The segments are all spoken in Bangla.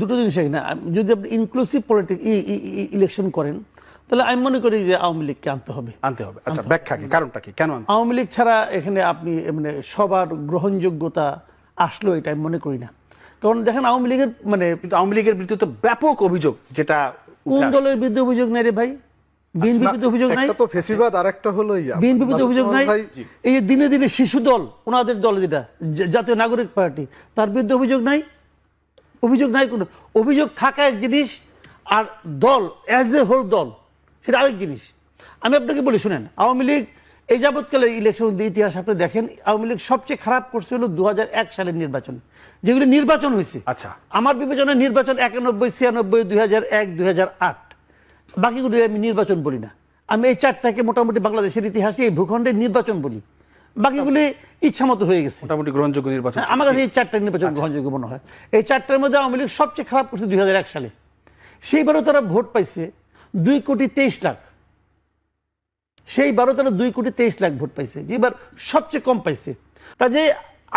দুটো জিনিস এখানে যদি আপনি ইনক্লুসিভ পলিটিক ইলেকশন করেন তাহলে আমি মনে করি যে আওয়ামী লীগকে আনতে হবে। আনতে হবে। আচ্ছা ব্যাখ্যা কি? কারণটা কি? কেন আওয়ামী লীগ ছাড়া এখানে আপনি মানে সবার গ্রহণযোগ্যতা আসলো এটা আমি মনে করি না। কারণ দেখেন আওয়ামী লীগের মানে কিন্তু আওয়ামী লীগের বিরুদ্ধে তো ব্যাপক অভিযোগ যেটা কোন দলের বিরুদ্ধে অভিযোগ নেই রে ভাই? বিএনপি না, বিরুদ্ধে অভিযোগ নাই? একটা তো ফেসিবাদ আর একটা হলো ইয়া। বিএনপি বিরুদ্ধে অভিযোগ নাই? এই দিনে দিনে শিশু দল ওনাদের দল যেটা জাতীয় নাগরিক পার্টি তার বিরুদ্ধে অভিযোগ নাই? অভিযোগ নাই কোনো। অভিযোগ থাকা এক জিনিস আর দল অ্যাজ এ হোল দল সেটা আরেক জিনিস। আমি আপনাকে বলি শুনেন আওয়ামী লীগ এই যাবৎকালে ইলেকশন ইতিহাস আপনি দেখেন আওয়ামী লীগ সবচেয়ে খারাপ করছে হলো দু হাজার এক সালের নির্বাচন। যেগুলি নির্বাচন হয়েছে। আচ্ছা। আমার বিবেচনায় নির্বাচন একানব্বই ছিয়ানব্বই দুই হাজার এক দুই হাজার আট। বাকিগুলো আমি নির্বাচন বলি না। আমি এই চারটাকে মোটামুটি বাংলাদেশের ইতিহাসে এই ভূখণ্ডের নির্বাচন বলি। বাকিগুলি ইচ্ছা মতো হয়ে গেছে। মোটামুটি গ্রহণযোগ্য নির্বাচন আমার কাছে এই চারটা নির্বাচন গ্রহণযোগ্য মনে হয়। এই চারটার মধ্যে আওয়ামী লীগ সবচেয়ে খারাপ করছে দুই সালে। সেইবারও তারা ভোট পাইছে দুই কোটি তেইশ লাখ। সেইবারও তারা দুই কোটি তেইশ লাখ ভোট পাইছে। এবার সবচেয়ে কম পাইছে। কাজে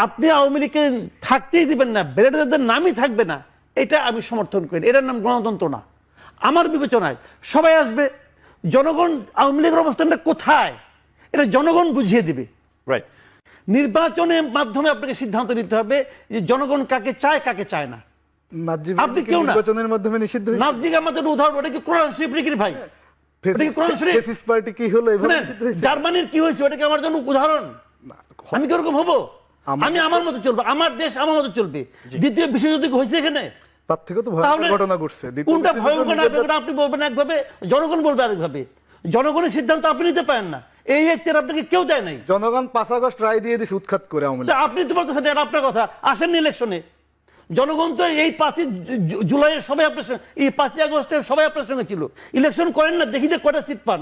আপনি আওয়ামী লীগকে থাকতেই দিবেন না বেড়ে তাদের নামই থাকবে না এটা আমি সমর্থন করি এটার নাম গণতন্ত্র না। আমার বিবেচনায় সবাই আসবে জনগণ আওয়ামী লীগের অবস্থানটা কোথায়? এটা জনগণ বুঝিয়ে দিবে। রাইট নির্বাচনের মাধ্যমে আপনাকে সিদ্ধান্ত নিতে হবে যে জনগণ কাকে চায় কাকে চায় না। আপনি কেউ না। নির্বাচনের মাধ্যমে নিষিদ্ধ হয়েছে? নাজিক আমাদের উদাহরণ ওটা কি কোরআন শরীফ নাকি ভাই? কি হলো হয়েছে? জার্মানির কি হয়েছে ওটা কি আমার জন্য উদাহরণ? আমি কি ওরকম হব? আমি আমার মতো চলবো আমার দেশ আমার মতো চলবে। দ্বিতীয় বিশ্বযুদ্ধ কি হয়েছে এখানে। তার থেকে তো ঘটনা ঘটছে। কোনটা ভয়ঙ্কর আপনি বলবেন একভাবে জনগণ বলবে আরেকভাবে। জনগণের সিদ্ধান্ত আপনি নিতে পারেন না। এই এখতিয়ার আপনাকে কেউ দেয় নাই। জনগণ পাঁচ আগস্ট রায় দিয়ে দিছে উৎখাত করে আওয়ামী তা আপনি তো বলতেছেন এটা আপনার কথা। আসেননি ইলেকশনে জনগণ তো এই পাঁচই জুলাইয়ের সবাই আপনার সঙ্গে এই পাঁচই আগস্টের সবাই আপনার সঙ্গে ছিল। ইলেকশন করেন না দেখি যে কয়টা সিট পান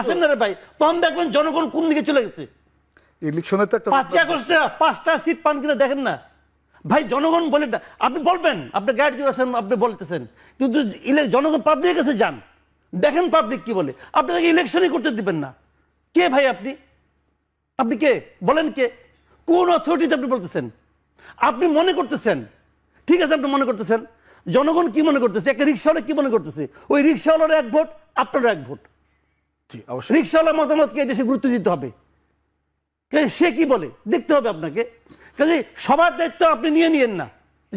আসেন না রে ভাই। পান দেখবেন জনগণ কোন দিকে চলে গেছে। ইলেকশনে তো একটা পাঁচই আগস্টে পাঁচটা সিট পান কিনা দেখেন না। ভাই জনগণ বলে না আপনি বলবেন আপনি গাইড আছেন আপনি বলতেছেন। কিন্তু জনগণ পাবলিকের কাছে যান। দেখেন পাবলিক কি বলে। আপনাকে ইলেকশনই করতে দিবেন না। কে ভাই আপনি? আপনি কে? বলেন কে? কোন অথরিটিতে আপনি বলতেছেন? আপনি মনে করতেছেন? ঠিক আছে আপনি মনে করতেছেন? জনগণ কি মনে করতেছে? একটা রিক্সাওয়ালা কি মনে করতেছে? ওই রিক্সাওয়ালার এক ভোট আপনারও এক ভোট। রিক্সাওয়ালার মতামতকে দেশে গুরুত্ব দিতে হবে। সে কি বলে? দেখতে হবে আপনাকে। কাজে সবার দায়িত্ব আপনি নিয়ে নিয়েন না।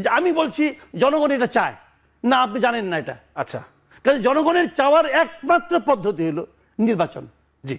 আমি বলছি জনগণ এটা চায়। না আপনি জানেন না এটা। আচ্ছা। কাজে জনগণের চাওয়ার একমাত্র পদ্ধতি হলো নির্বাচন। জি।